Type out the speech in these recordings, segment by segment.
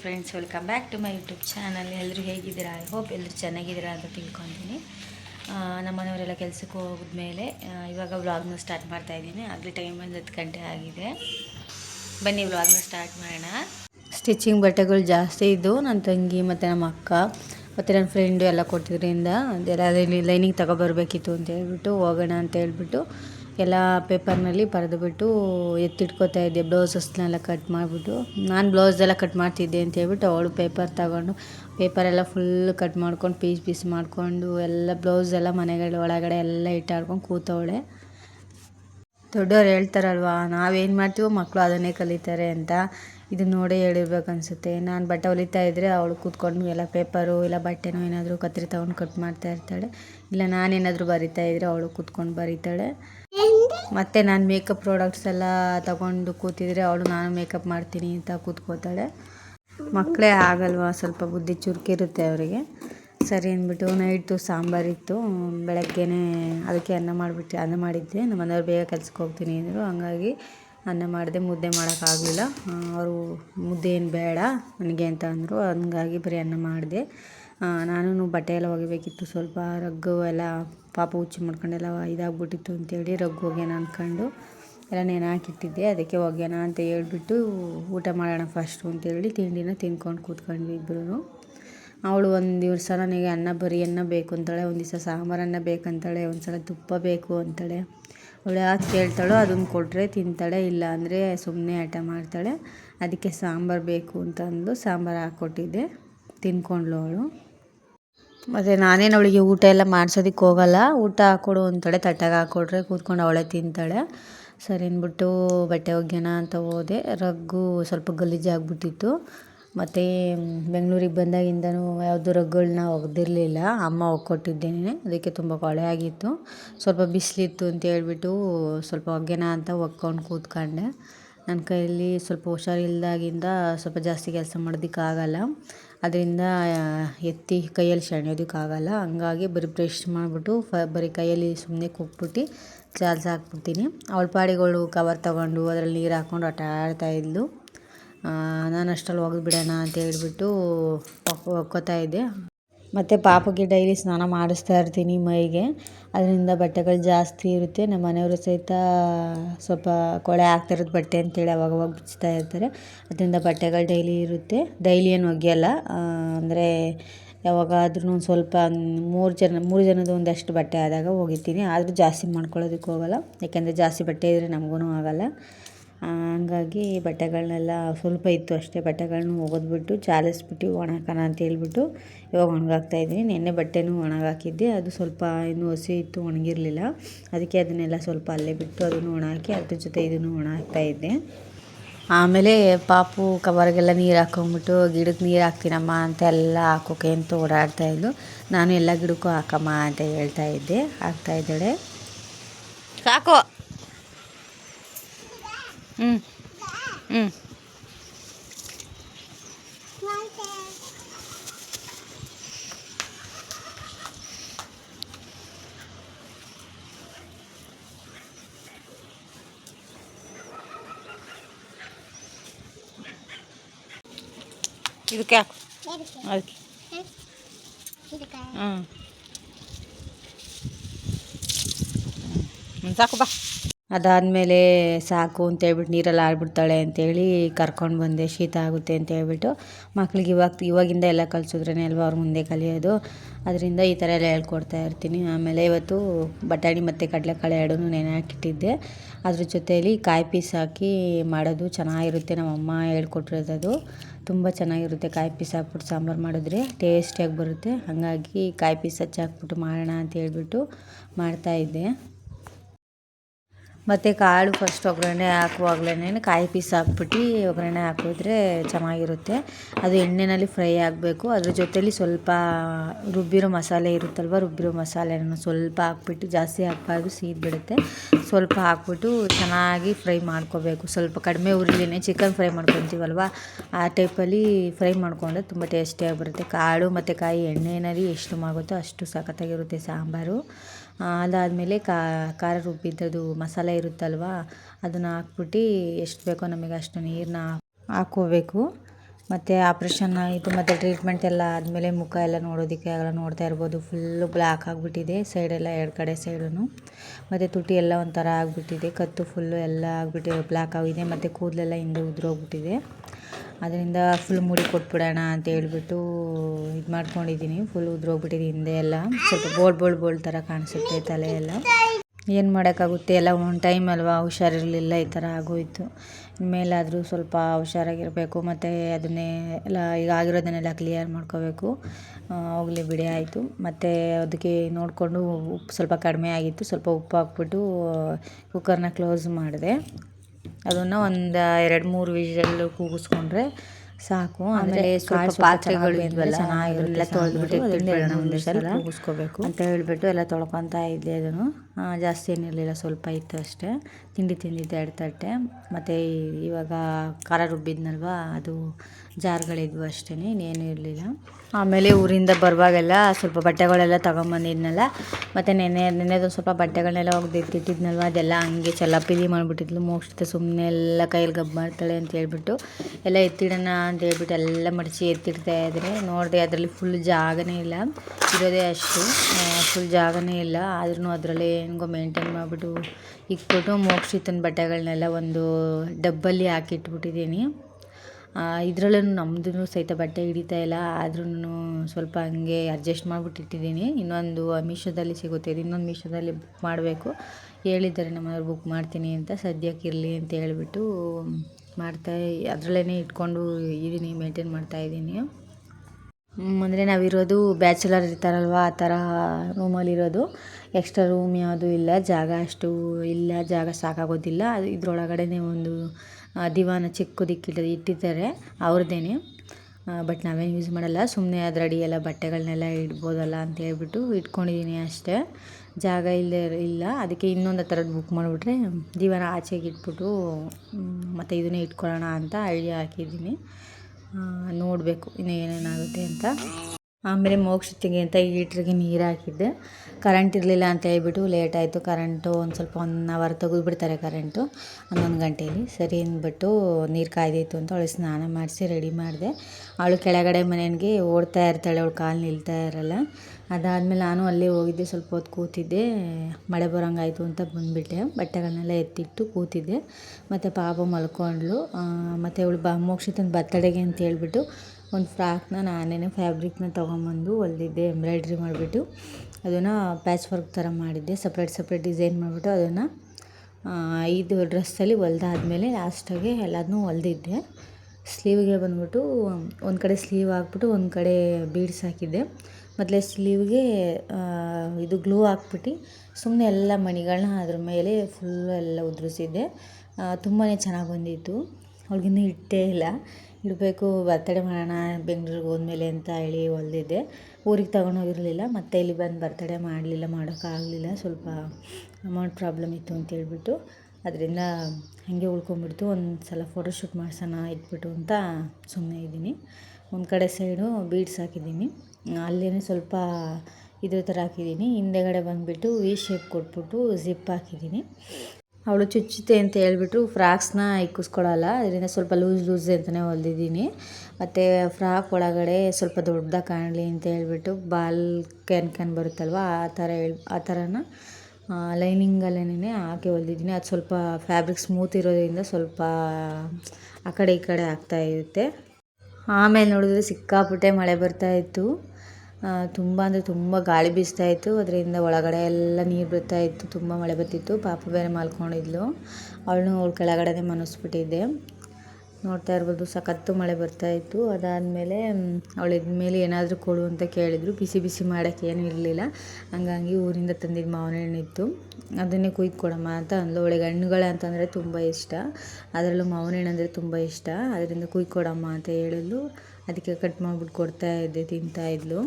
Friends welcome back to my YouTube channel ಎಲ್ಲರೂ ಹೇಗಿದ್ದೀರಾ? I hope ಎಲ್ಲರೂ ಚೆನ್ನಾಗಿದ್ದೀರಾ ಅಂತ ತಿಳ್ಕೊತೀನಿ. ನಮ್ಮನೆಯವರೆಲ್ಲ ನಮ್ಮ ಮನೆಯವರೆಲ್ಲ ಕೆಲಸಕ್ಕೆ ಹೋಗಿದ್ಮೇಲೆ ಇವಾಗ ವ್ಲಾಗ್ನ ಸ್ಟಾರ್ಟ್ ಮಾಡ್ತಾ ಇದ್ದೀನಿ. ಆಗಲಿ ಟೈಮ್ ಒಂದು ಹತ್ತು ಗಂಟೆ ಆಗಿದೆ. ಬನ್ನಿ ವ್ಲಾಗ್ನ ಸ್ಟಾರ್ಟ್ ಮಾಡೋಣ. ಸ್ಟಿಚಿಂಗ್ ಬಟ್ಟೆಗಳು ಜಾಸ್ತಿ ಇದ್ದು ನನ್ನ ತಂಗಿ ಮತ್ತು ನಮ್ಮ ಅಕ್ಕ ಮತ್ತು ನನ್ನ ಫ್ರೆಂಡು ಎಲ್ಲ ಕೊಟ್ಟಿದ್ರಿಂದ ಅದೆಲ್ಲ ಲೈನಿಂಗ್ ತಗೊಬರ್ಬೇಕಿತ್ತು ಅಂತ ಹೇಳ್ಬಿಟ್ಟು ಹೋಗೋಣ ಅಂತ ಹೇಳ್ಬಿಟ್ಟು ಎಲ್ಲ ಪೇಪರ್ನಲ್ಲಿ ಬರೆದುಬಿಟ್ಟು ಎತ್ತಿಟ್ಕೋತಾ ಇದ್ದೆ. ಬ್ಲೌಸಸ್ನೆಲ್ಲ ಕಟ್ ಮಾಡಿಬಿಟ್ಟು ನಾನು ಬ್ಲೌಸೆಲ್ಲ ಕಟ್ ಮಾಡ್ತಿದ್ದೆ ಅಂತ ಹೇಳ್ಬಿಟ್ಟು ಅವಳು ಪೇಪರ್ ತಗೊಂಡು ಪೇಪರೆಲ್ಲ ಫುಲ್ ಕಟ್ ಮಾಡ್ಕೊಂಡು ಪೀಸ್ ಪೀಸ್ ಮಾಡಿಕೊಂಡು ಎಲ್ಲ ಬ್ಲೌಸೆಲ್ಲ ಮನೆಗಳ ಒಳಗಡೆ ಎಲ್ಲ ಇಟ್ಟಾಡ್ಕೊಂಡು ಕೂತವಳೆ. ದೊಡ್ಡವ್ರು ಹೇಳ್ತಾರಲ್ವಾ, ನಾವೇನು ಮಾಡ್ತೀವೋ ಮಕ್ಕಳು ಅದನ್ನೇ ಕಲಿತಾರೆ ಅಂತ. ಇದು ನೋಡೇ ಹೇಳಿರ್ಬೇಕು ಅನ್ಸುತ್ತೆ. ನಾನು ಬಟ್ಟೆ ಹೊಲಿತಾ ಇದ್ದರೆ ಅವಳು ಕೂತ್ಕೊಂಡು ಎಲ್ಲ ಪೇಪರು ಇಲ್ಲ ಬಟ್ಟೆನೋ ಏನಾದರೂ ಕತ್ತರಿ ತಗೊಂಡು ಕಟ್ ಮಾಡ್ತಾ ಇರ್ತಾಳೆ. ಇಲ್ಲ ನಾನೇನಾದರೂ ಬರಿತಾ ಇದ್ದರೆ ಅವಳು ಕೂತ್ಕೊಂಡು ಬರೀತಾಳೆ. ಮತ್ತು ನಾನು ಮೇಕಪ್ ಪ್ರಾಡಕ್ಟ್ಸ್ ಎಲ್ಲ ತಗೊಂಡು ಕೂತಿದ್ರೆ ಅವಳು ನಾನು ಮೇಕಪ್ ಮಾಡ್ತೀನಿ ಅಂತ ಕೂತ್ಕೋತಾಳೆ. ಮಕ್ಕಳೇ ಆಗಲ್ವಾ? ಸ್ವಲ್ಪ ಬುದ್ಧಿ ಚುರುಕಿರುತ್ತೆ ಅವರಿಗೆ. ಸರಿ ಅಂದ್ಬಿಟ್ಟು ನೈಟು ಸಾಂಬಾರಿತ್ತು. ಬೆಳಗ್ಗೆನೇ ಅದಕ್ಕೆ ಅನ್ನ ಮಾಡಿಬಿಟ್ಟು ಅನ್ನ ಮಾಡಿದ್ದೆ. ನಮ್ಮ ಮನೆಯವ್ರು ಬೇಗ ಕೆಲ್ಸಕ್ಕೆ ಹೋಗ್ತೀನಿ ಅಂದರು. ಹಂಗಾಗಿ ಅನ್ನ ಮಾಡಿದೆ ಮುದ್ದೆ ಮಾಡೋಕ್ಕಾಗಲಿಲ್ಲ ಅವರು ಮುದ್ದೆ ಏನು ಬೇಡ ನನಗೆ ಅಂತ ಅಂದರು. ಹಂಗಾಗಿ ಬರೀ ಅನ್ನ ಮಾಡಿದೆ. ನಾನು ಬಟ್ಟೆ ಎಲ್ಲ ಒಗಿಬೇಕಿತ್ತು. ಸ್ವಲ್ಪ ರಗ್ಗು ಎಲ್ಲ ಪಾಪ ಹುಚ್ಚು ಮಾಡ್ಕೊಂಡೆಲ್ಲ ಇದಾಗ್ಬಿಟ್ಟಿತ್ತು ಅಂತೇಳಿ ರಗ್ಗು ಒಗೆಯೋಣ ಅಂದ್ಕೊಂಡು ಎಲ್ಲ ನೆನೆ ಹಾಕಿಟ್ಟಿದ್ದೆ. ಅದಕ್ಕೆ ಒಗ್ಯಾನ ಅಂತ ಹೇಳ್ಬಿಟ್ಟು ಊಟ ಮಾಡೋಣ ಫಸ್ಟು ಅಂತೇಳಿ ತಿಂಡಿನ ತಿನ್ಕೊಂಡು ಕೂತ್ಕೊಂಡ್ವಿ ಇಬ್ಬರು ಅವಳು ಒಂದು ದಿವಸ ನನಗೆ ಅನ್ನ ಬರೀ ಅನ್ನ ಬೇಕು ಅಂತಾಳೆ, ಒಂದು ದಿವಸ ಸಾಂಬಾರನ್ನ ಬೇಕಂತಾಳೆ ಒಂದು ಸಲ ತುಪ್ಪ ಬೇಕು ಅಂತಾಳೆ. ಅವಳು ಯಾವ್ದು ಕೇಳ್ತಾಳೋ ಅದನ್ನು ಕೊಟ್ಟರೆ ತಿಂತಾಳೆ ಇಲ್ಲ ಅಂದರೆ ಸುಮ್ಮನೆ ಆಟ ಮಾಡ್ತಾಳೆ. ಅದಕ್ಕೆ ಸಾಂಬಾರು ಬೇಕು ಅಂತ ಅಂದು ಸಾಂಬಾರು ಹಾಕ್ಕೊಟ್ಟಿದ್ದೆ ತಿನ್ಕೊಂಡ್ಳು ಅವಳು. ಮತ್ತು ನಾನೇನು ಅವಳಿಗೆ ಊಟ ಎಲ್ಲ ಮಾಡ್ಸೋದಕ್ಕೆ ಹೋಗಲ್ಲ, ಊಟ ಹಾಕ್ಕೊಡು ಅಂತಾಳೆ, ತಟ್ಟಾಗ ಹಾಕ್ಕೊಟ್ರೆ ಕೂತ್ಕೊಂಡು ಅವಳೇ ತಿಂತಾಳೆ. ಸರಿ ಅಂದ್ಬಿಟ್ಟು ಬಟ್ಟೆ ಒಗ್ಯೋಣ ಅಂತ ಹೋದೆ. ರಗ್ಗು ಸ್ವಲ್ಪ ಗಲೀಜಾಗ್ಬಿಟ್ಟಿತ್ತು. ಮತ್ತು ಬೆಂಗಳೂರಿಗೆ ಬಂದಾಗಿಂದನೂ ಯಾವುದು ರಗ್ಗಳನ್ನ ಒಗ್ದಿರಲಿಲ್ಲ. ಅಮ್ಮ ಒಗ್ಕೊಟ್ಟಿದ್ದೇನೆ. ಅದಕ್ಕೆ ತುಂಬ ಕೊಳೆ ಆಗಿತ್ತು. ಸ್ವಲ್ಪ ಬಿಸಿಲಿತ್ತು ಅಂತ ಹೇಳ್ಬಿಟ್ಟು ಸ್ವಲ್ಪ ಒಗ್ಗೆನ ಅಂತ ಒಗ್ಕೊಂಡು ಕೂತ್ಕೊಂಡೆ. ನನ್ನ ಕೈಯಲ್ಲಿ ಸ್ವಲ್ಪ ಹುಷಾರಿಲ್ದಾಗಿಂದ ಸ್ವಲ್ಪ ಜಾಸ್ತಿ ಕೆಲಸ ಮಾಡೋದಕ್ಕಾಗಲ್ಲ ಅದರಿಂದ ಎತ್ತಿ ಕೈಯಲ್ಲಿ ಸೆಳೆಯೋದಕ್ಕಾಗಲ್ಲ ಹಂಗಾಗಿ ಬರೀ ಬ್ರಷ್ ಮಾಡಿಬಿಟ್ಟು ಫ, ಬರೀ ಕೈಯಲ್ಲಿ ಸುಮ್ಮನೆ ಕುಕ್ಬಿಟ್ಟು ಚಾರ್ಜ್ ಹಾಕ್ಬಿಡ್ತೀನಿ. ಅವಳ ಪಾಡಿಗಳು ಕವರ್ ತಗೊಂಡು ಅದರಲ್ಲಿ ನೀರು ಹಾಕ್ಕೊಂಡು ಆಟ ಆಡ್ತಾ ಇದ್ಲು. ನಾನು ಅಷ್ಟರಲ್ಲಿ ಒಗೆದು ಬಿಡೋಣ ಅಂತ ಹೇಳಿಬಿಟ್ಟು ಒಕ್- ಒಕ್ಕೋತಾ ಇದ್ದೆ. ಮತ್ತು ಪಾಪಗೆ ಡೈಲಿ ಸ್ನಾನ ಮಾಡಿಸ್ತಾ ಇರ್ತೀನಿ ಮೈಗೆ. ಅದರಿಂದ ಬಟ್ಟೆಗಳು ಜಾಸ್ತಿ ಇರುತ್ತೆ. ನಮ್ಮ ಮನೆಯವರು ಸಹಿತ ಸ್ವಲ್ಪ ಕೊಳೆ ಆಗ್ತಿರೋದು ಬಟ್ಟೆ ಅಂತೇಳಿ ಅವಾಗವಾಗ ಅವಾಗ ಬಿಚ್ತಾ ಇರ್ತಾರೆ. ಅದರಿಂದ ಬಟ್ಟೆಗಳು ಡೈಲಿ ಇರುತ್ತೆ. ಡೈಲಿ ಏನು ಒಗೆಯಲ್ಲ. ಅಂದರೆ ಯಾವಾಗಾದ್ರೂ ಒಂದು ಸ್ವಲ್ಪ ಮೂರು ಜನ, ಮೂರು ಜನದ ಒಂದಷ್ಟು ಬಟ್ಟೆ ಆದಾಗ ಒಗಿತೀನಿ. ಆದರೂ ಜಾಸ್ತಿ ಮಾಡ್ಕೊಳ್ಳೋದಕ್ಕೆ ಹೋಗಲ್ಲ. ಯಾಕೆಂದರೆ ಜಾಸ್ತಿ ಬಟ್ಟೆ ಇದ್ದರೆ ನಮಗೂ ಆಗಲ್ಲ. ಹಂಗಾಗಿ ಬಟ್ಟೆಗಳನ್ನೆಲ್ಲ ಸ್ವಲ್ಪ ಇತ್ತು ಅಷ್ಟೇ. ಬಟ್ಟೆಗಳನ್ನ ಒಗೆದ್ಬಿಟ್ಟು ಚಾಲಿಸ್ಬಿಟ್ಟು ಒಣಹಾಕೋಣ ಅಂತ ಹೇಳ್ಬಿಟ್ಟು ಇವಾಗ ಒಣಗಾಕ್ತಾ ಇದ್ದೀನಿ. ನೆನ್ನೆ ಬಟ್ಟೆನೂ ಒಣಗಾಕಿದ್ದೆ. ಅದು ಸ್ವಲ್ಪ ಇನ್ನೂ ಹಸಿ ಇತ್ತು, ಒಣಗಿರಲಿಲ್ಲ. ಅದಕ್ಕೆ ಅದನ್ನೆಲ್ಲ ಸ್ವಲ್ಪ ಅಲ್ಲೇ ಬಿಟ್ಟು ಅದನ್ನು ಒಣಹಾಕಿ ಅದ್ರ ಜೊತೆ ಇದನ್ನು ಒಣಹಾಕ್ತಾ ಇದ್ದೆ. ಆಮೇಲೆ ಪಾಪು ಕವರ್ಗೆಲ್ಲ ನೀರು ಹಾಕೊಂಬಿಟ್ಟು, ಗಿಡಕ್ಕೆ ನೀರು ಹಾಕ್ತೀನಮ್ಮ ಅಂತ ಎಲ್ಲ ಹಾಕೋಕೆ ಅಂತ ಓಡಾಡ್ತಾ ಇದ್ಲು. ನಾನು ಎಲ್ಲ ಗಿಡಕ್ಕೂ ಹಾಕಮ್ಮ ಅಂತ ಹೇಳ್ತಾ ಇದ್ದೆ. ಹಾಕ್ತಾ ಇದ್ದಾಳೆ. ಸಾಕು ಹ್ಞೂ ಹ್ಞೂ ಇದಕ್ಕೆ ಹಾಕು ಅದಕ್ಕೆ ಹ್ಞೂ ಹ್ಞೂ ಸಾಕು ಬಾ ಅದಾದಮೇಲೆ ಸಾಕು ಅಂತ ಹೇಳ್ಬಿಟ್ಟು ನೀರಲ್ಲಿ ಆಡ್ಬಿಡ್ತಾಳೆ ಅಂತೇಳಿ ಕರ್ಕೊಂಡು ಬಂದೆ. ಶೀತ ಆಗುತ್ತೆ ಅಂತ ಹೇಳ್ಬಿಟ್ಟು ಮಕ್ಳಿಗೆ ಇವಾಗ, ಇವಾಗಿಂದ ಎಲ್ಲ ಕಲಿಸಿದ್ರೇ ಅಲ್ವಾ ಅವ್ರ ಮುಂದೆ ಕಲಿಯೋದು. ಅದರಿಂದ ಈ ಥರ ಎಲ್ಲ ಹೇಳ್ಕೊಡ್ತಾ ಇರ್ತೀನಿ. ಆಮೇಲೆ ಇವತ್ತು ಬಟಾಣಿ ಮತ್ತು ಕಡಲೆಕಾಳು ಎರಡೂ ನೆನೆ ಹಾಕಿಟ್ಟಿದ್ದೆ. ಅದ್ರ ಜೊತೆಯಲ್ಲಿ ಕಾಯಿ ಪೀಸ್ ಹಾಕಿ ಮಾಡೋದು ಚೆನ್ನಾಗಿರುತ್ತೆ. ನಮ್ಮಮ್ಮ ಹೇಳ್ಕೊಟ್ಟಿರೋದು ತುಂಬ ಚೆನ್ನಾಗಿರುತ್ತೆ ಕಾಯಿ ಪೀಸ್ ಹಾಕ್ಬಿಟ್ಟು ಸಾಂಬಾರು ಮಾಡಿದ್ರೆ. ಟೇಸ್ಟಿಯಾಗಿ ಬರುತ್ತೆ. ಹಾಗಾಗಿ ಕಾಯಿ ಪೀಸ್ ಹಚ್ಚಾಕ್ಬಿಟ್ಟು ಮಾಡೋಣ ಅಂತ ಹೇಳ್ಬಿಟ್ಟು ಮಾಡ್ತಾಯಿದ್ದೆ ಮತ್ತು ಕಾಳು ಫಸ್ಟ್ ಒಗ್ಗರಣೆ ಹಾಕುವಾಗ್ಲೇ ಕಾಯಿ ಪೀಸ್ ಹಾಕ್ಬಿಟ್ಟು ಒಗ್ಗರಣೆ ಹಾಕಿದ್ರೆ ಚೆನ್ನಾಗಿರುತ್ತೆ. ಅದು ಎಣ್ಣೆಯಲ್ಲಿ ಫ್ರೈ ಆಗಬೇಕು. ಅದ್ರ ಜೊತೇಲಿ ಸ್ವಲ್ಪ ರುಬ್ಬಿರೋ ಮಸಾಲೆ ಇರುತ್ತಲ್ವ, ರುಬ್ಬಿರೋ ಮಸಾಲೆನ ಸ್ವಲ್ಪ ಹಾಕ್ಬಿಟ್ಟು ಜಾಸ್ತಿ ಹಾಕ್ಬಾರ್ದು ಸೀದ್ಬಿಡುತ್ತೆ ಸ್ವಲ್ಪ ಹಾಕ್ಬಿಟ್ಟು ಚೆನ್ನಾಗಿ ಫ್ರೈ ಮಾಡ್ಕೋಬೇಕು. ಸ್ವಲ್ಪ ಕಡಿಮೆ ಉರಿಲಿನೇ ಚಿಕನ್ ಫ್ರೈ ಮಾಡ್ಕೊತೀವಲ್ವ? ಆ ಟೈಪಲ್ಲಿ ಫ್ರೈ ಮಾಡಿಕೊಂಡ್ರೆ ತುಂಬ ಟೇಸ್ಟಿಯಾಗಿ ಬರುತ್ತೆ. ಕಾಳು ಮತ್ತು ಕಾಯಿ ಎಣ್ಣೆಯಲ್ಲಿ ಎಷ್ಟು ಆಗುತ್ತೋ ಅಷ್ಟು ಸಖತ್ತಾಗಿರುತ್ತೆ ಸಾಂಬಾರು. ಅದಾದಮೇಲೆ ಖಾರ ರುಬ್ಬಿದ್ದದು ಮಸಾಲೆ ಇರುತ್ತಲ್ವ, ಅದನ್ನು ಹಾಕ್ಬಿಟ್ಟು ಎಷ್ಟು ಬೇಕೋ ನಮಗೆ ಅಷ್ಟು ನೀರನ್ನ ಹಾಕ್ಕೋಬೇಕು. ಮತ್ತು ಆಪ್ರೇಷನ್ ಆಯಿತು ಮತ್ತು ಟ್ರೀಟ್ಮೆಂಟ್ ಎಲ್ಲ ಆದಮೇಲೆ ಮುಖ ಎಲ್ಲ ನೋಡೋದಕ್ಕೆ ಎಲ್ಲ ನೋಡ್ತಾ ಇರ್ಬೋದು. ಫುಲ್ಲು ಬ್ಲ್ಯಾಕ್ ಆಗಿಬಿಟ್ಟಿದೆ ಸೈಡೆಲ್ಲ ಎರಡು ಕಡೆ ಸೈಡೂ ಮತ್ತು ತುಟಿ ಎಲ್ಲ ಒಂಥರ ಆಗಿಬಿಟ್ಟಿದೆ, ಕತ್ತು ಫುಲ್ಲು ಎಲ್ಲ ಆಗಿಬಿಟ್ಟಿದೆ ಬ್ಲ್ಯಾಕ್ ಆಗಿದೆ. ಮತ್ತು ಕೂದಲೆಲ್ಲ ಹಿಂದೆ ಉದುರೋಗ್ಬಿಟ್ಟಿದೆ. ಅದರಿಂದ ಫುಲ್ ಮುಡಿ ಕೊಟ್ಬಿಡೋಣ ಅಂತ ಹೇಳ್ಬಿಟ್ಟು ಇದು ಮಾಡ್ಕೊಂಡಿದ್ದೀನಿ ಫುಲ್ ಉದ್ರೋಗ್ಬಿಟ್ಟಿದೆ ಹಿಂದೆ ಎಲ್ಲ. ಸ್ವಲ್ಪ ಬೋಲ್ಡ್ ಬೋಲ್ಡ್ ಬೋಲ್ಡ್ ಥರ ಕಾಣಿಸುತ್ತೆ ತಲೆ ಎಲ್ಲ. ಏನು ಮಾಡೋಕ್ಕಾಗುತ್ತೆ? ಎಲ್ಲ ಒಂದು ಟೈಮ್ ಅಲ್ವಾ? ಹುಷಾರಿರಲಿಲ್ಲ ಈ ಥರ ಆಗೋಯಿತು. ಇನ್ಮೇಲಾದರೂ ಸ್ವಲ್ಪ ಹುಷಾರಾಗಿರಬೇಕು. ಮತ್ತು ಅದನ್ನೇ ಎಲ್ಲ ಈಗ ಆಗಿರೋದನ್ನೆಲ್ಲ ಕ್ಲಿಯರ್ ಮಾಡ್ಕೋಬೇಕು. ಹೋಗಲಿ ಬಿಡಿ, ಆಯಿತು. ಮತ್ತು ಅದಕ್ಕೆ ನೋಡಿಕೊಂಡು ಉಪ್ಪು ಸ್ವಲ್ಪ ಕಡಿಮೆ ಆಗಿತ್ತು. ಸ್ವಲ್ಪ ಉಪ್ಪು ಹಾಕ್ಬಿಟ್ಟು ಕುಕ್ಕರ್ನ ಕ್ಲೋಸ್ ಮಾಡಿದೆ. ಅದನ್ನು ಒಂದು ಎರಡು ಮೂರು ವಿಷಲ್ ಕೂಗಿಸ್ಕೊಂಡ್ರೆ ಸಾಕು. ಆಮೇಲೆ ಸ್ವಲ್ಪ ಪಾತ್ರೆಗಳು ಇದ್ವಲ್ಲ ಚೆನ್ನಾಗಿರುತ್ತೆ ತೊಳೆದ್ಬಿಟ್ಟು ಎತ್ತಿಟ್ಬಿಡೋಣ ಒಂದು ಸಲ ಕೂಗಿಸ್ಕೋಬೇಕು. ಅಂತ ಹೇಳ್ಬಿಟ್ಟು ಎಲ್ಲ ತೊಳ್ಕೊತಾ ಇದ್ದೆ ಅದನ್ನು. ಜಾಸ್ತಿ ಏನಿರಲಿಲ್ಲ, ಸ್ವಲ್ಪ ಇತ್ತು ಅಷ್ಟೇ. ತಿಂಡಿ ತಿಂದಿದ್ದೆ ಎರಡು ತಟ್ಟೆ. ಮತ್ತು ಇವಾಗ ಖಾರ ರುಬ್ಬಿದ್ನಲ್ವ, ಅದು ಜಾರ್ಗಳಿದ್ವು ಅಷ್ಟೇ ಇನ್ನೇನು ಇರಲಿಲ್ಲ. ಆಮೇಲೆ ಊರಿಂದ ಬರುವಾಗೆಲ್ಲ ಸ್ವಲ್ಪ ಬಟ್ಟೆಗಳೆಲ್ಲ ತೊಗೊಂಬಂದಿದ್ನಲ್ಲ, ಮತ್ತು ನೆನೆ ನೆನೆದು ಸ್ವಲ್ಪ ಬಟ್ಟೆಗಳನ್ನೆಲ್ಲ ಒಗ್ದಿಟ್ಟಿದ್ನಲ್ವ, ಅದೆಲ್ಲ ಹಂಗೆ ಚಲ್ಲಪಿಲಿ ಮಾಡಿಬಿಟ್ಟಿದ್ಲು. ಮೋಸ್ಟ್ ಸುಮ್ಮನೆ ಎಲ್ಲ ಕೈಯಲ್ಲಿ ಗಬ್ಬು ಮಾಡ್ತಾಳೆ ಅಂತ ಹೇಳ್ಬಿಟ್ಟು, ಎಲ್ಲ ಎತ್ತಿಡೋಣ ಅಂತ ಹೇಳ್ಬಿಟ್ಟು ಎಲ್ಲ ಮಡಚಿ ಎತ್ತಿಡ್ತಾ ಇದ್ರೆ, ನೋಡಿದೆ ಅದರಲ್ಲಿ ಫುಲ್ ಜಾಗನೇ ಇಲ್ಲ. ಇರೋದೇ ಅಷ್ಟು ಫುಲ್ ಜಾಗನೇ ಇಲ್ಲ. ಆದ್ರೂ ಅದರಲ್ಲಿ ಹೆಂಗೋ ಮೇಂಟೈನ್ ಮಾಡಿಬಿಟ್ಟು ಇಕ್ಬಿಟ್ಟು ಮೋಕ್ಷಿತನ ಬಟ್ಟೆಗಳನ್ನೆಲ್ಲ ಒಂದು ಡಬ್ಬಲ್ಲಿ ಹಾಕಿಟ್ಬಿಟ್ಟಿದ್ದೀನಿ. ಇದರಲ್ಲೂ ನಮ್ಮದು ಸಹಿತ ಬಟ್ಟೆ ಹಿಡಿತಾ ಇಲ್ಲ. ಆದ್ರೂ ಸ್ವಲ್ಪ ಹಂಗೆ ಅಡ್ಜಸ್ಟ್ ಮಾಡ್ಬಿಟ್ಟು ಇಟ್ಟಿದ್ದೀನಿ ಇನ್ನೊಂದು ಮೀಶೋದಲ್ಲಿ ಸಿಗುತ್ತೆ. ಇದು ಇನ್ನೊಂದು ಮೀಶೋದಲ್ಲಿ ಬುಕ್ ಮಾಡಬೇಕು. ಹೇಳಿದ್ದಾರೆ ನಮ್ಮವ್ರು ಬುಕ್ ಮಾಡ್ತೀನಿ ಅಂತ. ಸದ್ಯಕ್ಕೆ ಇರಲಿ ಅಂತ ಹೇಳಿಬಿಟ್ಟು ಮಾಡ್ತಾ ಅದರಲ್ಲೇ ಇಟ್ಕೊಂಡು ಇದ್ದೀನಿ ಮೇಂಟೈನ್ ಮಾಡ್ತಾ ಇದ್ದೀನಿ ಅಂದರೆ ನಾವಿರೋದು ಬ್ಯಾಚುಲರ್ ಇರ್ತಾರಲ್ವ, ಆ ಥರ ರೂಮಲ್ಲಿರೋದು. ಎಕ್ಸ್ಟ್ರಾ ರೂಮ್ ಯಾವುದೂ ಇಲ್ಲ, ಜಾಗ ಅಷ್ಟು ಇಲ್ಲ, ಜಾಗ ಸಾಕಾಗೋದಿಲ್ಲ. ಅದು ಇದರೊಳಗಡೆನೇ ಒಂದು ದಿವಾನ ಚಿಕ್ಕದಿಕ್ಕಿಟ್ಟು ಇಟ್ಟಿದ್ದಾರೆ ಅವ್ರದ್ದೇನೆ ಬಟ್ ನಾವೇನು ಯೂಸ್ ಮಾಡಲ್ಲ. ಸುಮ್ಮನೆ ಅದರಡಿ ಎಲ್ಲ ಬಟ್ಟೆಗಳನ್ನೆಲ್ಲ ಇಡ್ಬೋದಲ್ಲ ಅಂತ ಹೇಳ್ಬಿಟ್ಟು ಇಟ್ಕೊಂಡಿದ್ದೀನಿ ಅಷ್ಟೇ. ಜಾಗ ಇಲ್ಲದೆ ಇಲ್ಲ. ಅದಕ್ಕೆ ಇನ್ನೊಂದು ಥರದ್ದು ಬುಕ್ ಮಾಡಿಬಿಟ್ರೆ ದಿವಾನ ಆಚೆಗೆ ಇಟ್ಬಿಟ್ಟು ಮತ್ತು ಇದನ್ನೇ ಇಟ್ಕೊಳ್ಳೋಣ ಅಂತ ಐಡಿಯಾ ಹಾಕಿದ್ದೀನಿ. ನೋಡಬೇಕು ಇನ್ನು ಏನೇನಾಗುತ್ತೆ ಅಂತ. ಆಮೇಲೆ ಮೋಕ್ಷತ್ತಿಗೆ ಅಂತ ಹೀಟ್ರಿಗೆ ನೀರು ಹಾಕಿದ್ದೆ. ಕರೆಂಟ್ ಇರಲಿಲ್ಲ ಅಂತ ಹೇಳ್ಬಿಟ್ಟು ಲೇಟ್ ಆಯಿತು. ಕರೆಂಟು ಒಂದು ಸ್ವಲ್ಪ ಒನ್ ಅವರ್ ತೆಗೆದುಬಿಡ್ತಾರೆ ಕರೆಂಟು ಹನ್ನೊಂದು ಗಂಟೇಲಿ. ಸರಿ ಅಂದ್ಬಿಟ್ಟು ನೀರು ಕಾಯ್ದಿತ್ತು ಅಂತ ಅವಳು ಸ್ನಾನ ಮಾಡಿಸಿ ರೆಡಿ ಮಾಡಿದೆ. ಅವಳು ಕೆಳಗಡೆ ಮನೆಗೆ ಓಡ್ತಾ ಇರ್ತಾಳೆ. ಅವಳು ಕಾಲು ನಿಲ್ತಾ ಇರಲ್ಲ. ಅದಾದಮೇಲೆ ನಾನು ಅಲ್ಲೇ ಹೋಗಿದ್ದೆ. ಸ್ವಲ್ಪ ಹೊತ್ತು ಕೂತಿದ್ದೆ. ಮಳೆ ಬರೋಂಗಾಯಿತು ಅಂತ ಬಂದುಬಿಟ್ಟೆ. ಬಟ್ಟೆಗಳನ್ನೆಲ್ಲ ಎತ್ತಿಟ್ಟು ಕೂತಿದ್ದೆ. ಮತ್ತು ಪಾಪ ಮಲ್ಕೊಂಡ್ಳು. ಮತ್ತು ಅವಳು ಬ, ಮೋಕ್ಷಿತನ ಬರ್ತಡೆಗೆ ಅಂತ ಹೇಳ್ಬಿಟ್ಟು ಒಂದು ಫ್ರಾಕ್ನ ನಾನೇ ಫ್ಯಾಬ್ರಿಕ್ನ ತೊಗೊಂಬಂದು ಹೊಲ್ದಿದ್ದೆ, ಎಂಬ್ರಾಯ್ಡ್ರಿ ಮಾಡಿಬಿಟ್ಟು. ಅದನ್ನು ಪ್ಯಾಚ್ ವರ್ಕ್ ಥರ ಮಾಡಿದ್ದೆ, ಸಪ್ರೇಟ್ ಸಪ್ರೇಟ್ ಡಿಸೈನ್ ಮಾಡಿಬಿಟ್ಟು ಅದನ್ನು ಐದು ಡ್ರೆಸ್ಸಲ್ಲಿ ಹೊಲ್ದಾದ್ಮೇಲೆ ಲಾಸ್ಟಾಗೆ ಎಲ್ಲದನ್ನೂ ಹೊಲ್ದಿದ್ದೆ. ಸ್ಲೀವ್ಗೆ ಬಂದ್ಬಿಟ್ಟು ಒಂದು ಕಡೆ ಸ್ಲೀವ್ ಹಾಕ್ಬಿಟ್ಟು ಒಂದು ಕಡೆ ಬೀಡ್ಸ್ ಹಾಕಿದ್ದೆ. ಮತ್ತು ಸ್ಲೀವ್ಗೆ ಇದು ಗ್ಲೂ ಹಾಕ್ಬಿಟ್ಟು ಸುಮ್ಮನೆ ಎಲ್ಲ ಮಣಿಗಳನ್ನ ಅದ್ರ ಮೇಲೆ ಫುಲ್ಲು ಎಲ್ಲ ಉದುರಿಸಿದ್ದೆ. ತುಂಬಾ ಚೆನ್ನಾಗಿ ಬಂದಿತ್ತು. ಅವ್ಳಿಗಿನ್ನೂ ಇಟ್ಟೇ ಇಲ್ಲ. ಇಡಬೇಕು, ಬರ್ತಡೇ ಮಾಡೋಣ, ಬೆಂಗ್ಳೂರಿಗೆ ಹೋದ್ಮೇಲೆ ಅಂತ ಹೇಳಿ ಹೊಲ್ದಿದ್ದೆ. ಊರಿಗೆ ತಗೊಂಡೋಗಿರಲಿಲ್ಲ ಮತ್ತು ಇಲ್ಲಿ ಬಂದು ಬರ್ತಡೇ ಮಾಡಲಿಲ್ಲ ಮಾಡೋಕ್ಕಾಗಲಿಲ್ಲ ಸ್ವಲ್ಪ ಅಮೌಂಟ್ ಪ್ರಾಬ್ಲಮ್ ಇತ್ತು ಅಂತ ಹೇಳ್ಬಿಟ್ಟು. ಅದರಿಂದ ಹಾಗೆ ಉಳ್ಕೊಂಬಿಡ್ತು ಒಂದು ಸಲ ಫೋಟೋಶೂಟ್ ಮಾಡ್ಸೋಣ ಇಟ್ಬಿಟ್ಟು ಅಂತ ಸುಮ್ಮನೆ ಇದ್ದೀನಿ. ಒಂದು ಕಡೆ ಸೈಡು ಬೀಡ್ಸ್ ಹಾಕಿದ್ದೀನಿ. ಅಲ್ಲೇ ಸ್ವಲ್ಪ ಇದ್ರ ಥರ ಹಾಕಿದ್ದೀನಿ. ಹಿಂದೆಗಡೆ ಬಂದುಬಿಟ್ಟು ವಿ ಶೇಪ್ ಕೊಟ್ಬಿಟ್ಟು ಜಿಪ್ ಹಾಕಿದ್ದೀನಿ. ಅವಳು ಚುಚ್ಚುತ್ತೆ ಅಂತ ಹೇಳ್ಬಿಟ್ಟು ಫ್ರಾಕ್ಸ್ನ ಇಕ್ಕಿಸ್ಕೊಳಲ್ಲ ಅದರಿಂದ ಸ್ವಲ್ಪ ಲೂಸ್ ಲೂಸ್ ಅಂತಲೇ ಹೊಲಿದಿದ್ದೀನಿ. ಮತ್ತು ಫ್ರಾಕ್ ಒಳಗಡೆ ಸ್ವಲ್ಪ ದೊಡ್ಡದಾಗಿ ಕಾಣಲಿ ಅಂತ ಹೇಳ್ಬಿಟ್ಟು ಬಾಲ್ ಕ್ಯಾನ್ ಕ್ಯಾನ್ ಬರುತ್ತಲ್ವ, ಆ ಥರ ಹೇಳ್, ಆ ಥರನ ಲೈನಿಂಗಲ್ಲೇ ಹಾಕಿ ಹೊಲಿದಿದ್ದೀನಿ. ಅದು ಸ್ವಲ್ಪ ಫ್ಯಾಬ್ರಿಕ್ ಸ್ಮೂತ್ ಇರೋದ್ರಿಂದ ಸ್ವಲ್ಪ ಆ ಕಡೆ ಈ ಕಡೆ ಆಗ್ತಾ ಇರುತ್ತೆ. ಆಮೇಲೆ ನೋಡಿದ್ರೆ ಸಿಕ್ಕಾಪಟ್ಟೆ ಮಳೆ ಬರ್ತಾಯಿತ್ತು ತುಂಬ ಅಂದರೆ ತುಂಬ ಗಾಳಿ ಬೀಸ್ತಾ ಇತ್ತು. ಅದರಿಂದ ಒಳಗಡೆ ಎಲ್ಲ ನೀರು ಬರ್ತಾ ಇತ್ತು. ತುಂಬ ಮಳೆ ಬರ್ತಿತ್ತು. ಪಾಪ ಬೇರೆ ಮಲ್ಕೊಂಡಿದ್ಲು. ಅವಳನ್ನೂ ಅವಳು ಕೆಳಗಡೆನೇ ಮನಸ್ಬಿಟ್ಟಿದ್ದೆ. ನೋಡ್ತಾ ಇರ್ಬೋದು ಸಖತ್ತು ಮಳೆ ಬರ್ತಾ ಇತ್ತು. ಅದಾದಮೇಲೆ ಅವಳು ಮೇಲೆ ಏನಾದರೂ ಕೊಡು ಅಂತ ಕೇಳಿದ್ರು. ಬಿಸಿ ಬಿಸಿ ಮಾಡೋಕ್ಕೆ ಏನೂ ಇರಲಿಲ್ಲ. ಹಂಗಾಗಿ ಊರಿಂದ ತಂದಿದ್ದು ಮಾವಿನ ಹಣ್ಣಿತ್ತು. ಅದನ್ನೇ ಕುಯ್ದು ಕೊಡಮ್ಮ ಅಂತ ಅಂದ್ಲು. ಅವಳಿಗೆ ಹಣ್ಣುಗಳು ಅಂತಂದರೆ ತುಂಬ ಇಷ್ಟ. ಅದರಲ್ಲೂ ಮಾವಿನ ಹಣ್ಣು ಅಂದರೆ ತುಂಬ ಇಷ್ಟ. ಅದರಿಂದ ಕುಯ್ದು ಕೊಡಮ್ಮ ಅಂತ ಹೇಳಿದ್ಲು. ಅದಕ್ಕೆ ಕಟ್ ಮಾಡಿಬಿಟ್ಟು ಕೊಡ್ತಾ ಇದ್ದೆ, ತಿಂತಾ ಇದ್ಲು.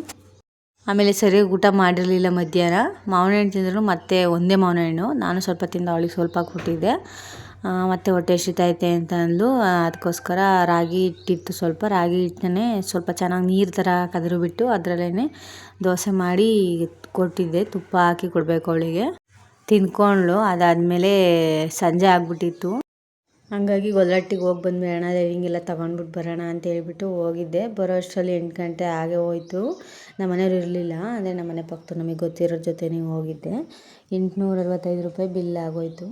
ಆಮೇಲೆ ಸರಿಯಾಗಿ ಊಟ ಮಾಡಿರಲಿಲ್ಲ ಮಧ್ಯಾಹ್ನ. ಮಾವಿನ ಹಣ್ಣು ತಿಂದ್ರು ಮತ್ತೆ ಒಂದೇ ಮಾವಿನ ಹಣ್ಣು. ನಾನು ಸ್ವಲ್ಪ ತಿಂದ ಅವಳಿಗೆ ಸ್ವಲ್ಪ ಕೊಟ್ಟಿದ್ದೆ. ಮತ್ತೆ ಹೊಟ್ಟೆ ಹಸಿತೈತೆ ಅಂತ ಅಂದ್ಲು. ಅದಕ್ಕೋಸ್ಕರ ರಾಗಿ ಹಿಟ್ಟಿತ್ತು ಸ್ವಲ್ಪ. ರಾಗಿ ಹಿಟ್ಟನ್ನೇ ಸ್ವಲ್ಪ ಚೆನ್ನಾಗಿ ನೀರು ಥರ ಕದರು ಬಿಟ್ಟು ಅದರಲ್ಲೇ ದೋಸೆ ಮಾಡಿ ಕೊಟ್ಟಿದ್ದೆ. ತುಪ್ಪ ಹಾಕಿ ಕೊಡಬೇಕು ಅವಳಿಗೆ. ತಿಂದ್ಕೊಂಡ್ಳು ಅದಾದಮೇಲೆ ಸಂಜೆ ಆಗ್ಬಿಟ್ಟಿತ್ತು. ಹಂಗಾಗಿ ಗೊಲ್ಲಟ್ಟಿಗೆ ಹೋಗಿ ಬಂದ್ವಿ, ಅಣ್ಣ ಹಿಂಗೆಲ್ಲ ತೊಗೊಂಡ್ಬಿಟ್ಟು ಬರೋಣ ಅಂತ ಹೇಳ್ಬಿಟ್ಟು ಹೋಗಿದ್ದೆ. ಬರೋ ಅಷ್ಟರಲ್ಲಿ ಎಂಟು ಗಂಟೆ ಆಗೇ ಹೋಯ್ತು. ನಮ್ಮ ಮನೆಯವ್ರು ಇರಲಿಲ್ಲ, ಅಂದರೆ ನಮ್ಮ ಮನೆ ಪಕ್ಕದ ನಮಗೆ ಗೊತ್ತಿರೋ ಜೊತೆನೇ ಹೋಗಿದ್ದೆ. ಎಂಟುನೂರ ಅರವತ್ತೈದು ರೂಪಾಯಿ ಬಿಲ್ ಆಗೋಯ್ತು.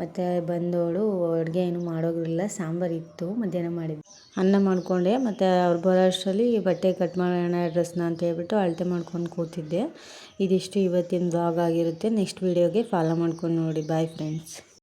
ಮತ್ತು ಬಂದವಳು ಅಡುಗೆ ಏನು ಮಾಡೋಗಿರಲಿಲ್ಲ, ಸಾಂಬಾರು ಇತ್ತು, ಮಧ್ಯಾಹ್ನ ಮಾಡಿದ್ದೆ ಅನ್ನ ಮಾಡಿಕೊಂಡೆ, ಮತ್ತು ಅವ್ರು ಬರೋ ಅಷ್ಟರಲ್ಲಿ ಬಟ್ಟೆ ಕಟ್ ಮಾಡೋಣ, ಡ್ರೆಸ್ನ ಅಂತ ಹೇಳ್ಬಿಟ್ಟು ಅಳತೆ ಮಾಡ್ಕೊಂಡು ಕೂತಿದ್ದೆ. ಇದಿಷ್ಟು ಇವತ್ತಿನ ಬ್ಲಾಗ್ ಆಗಿರುತ್ತೆ. ನೆಕ್ಸ್ಟ್ ವೀಡಿಯೋಗೆ ಫಾಲೋ ಮಾಡ್ಕೊಂಡು ನೋಡಿ. Bye friends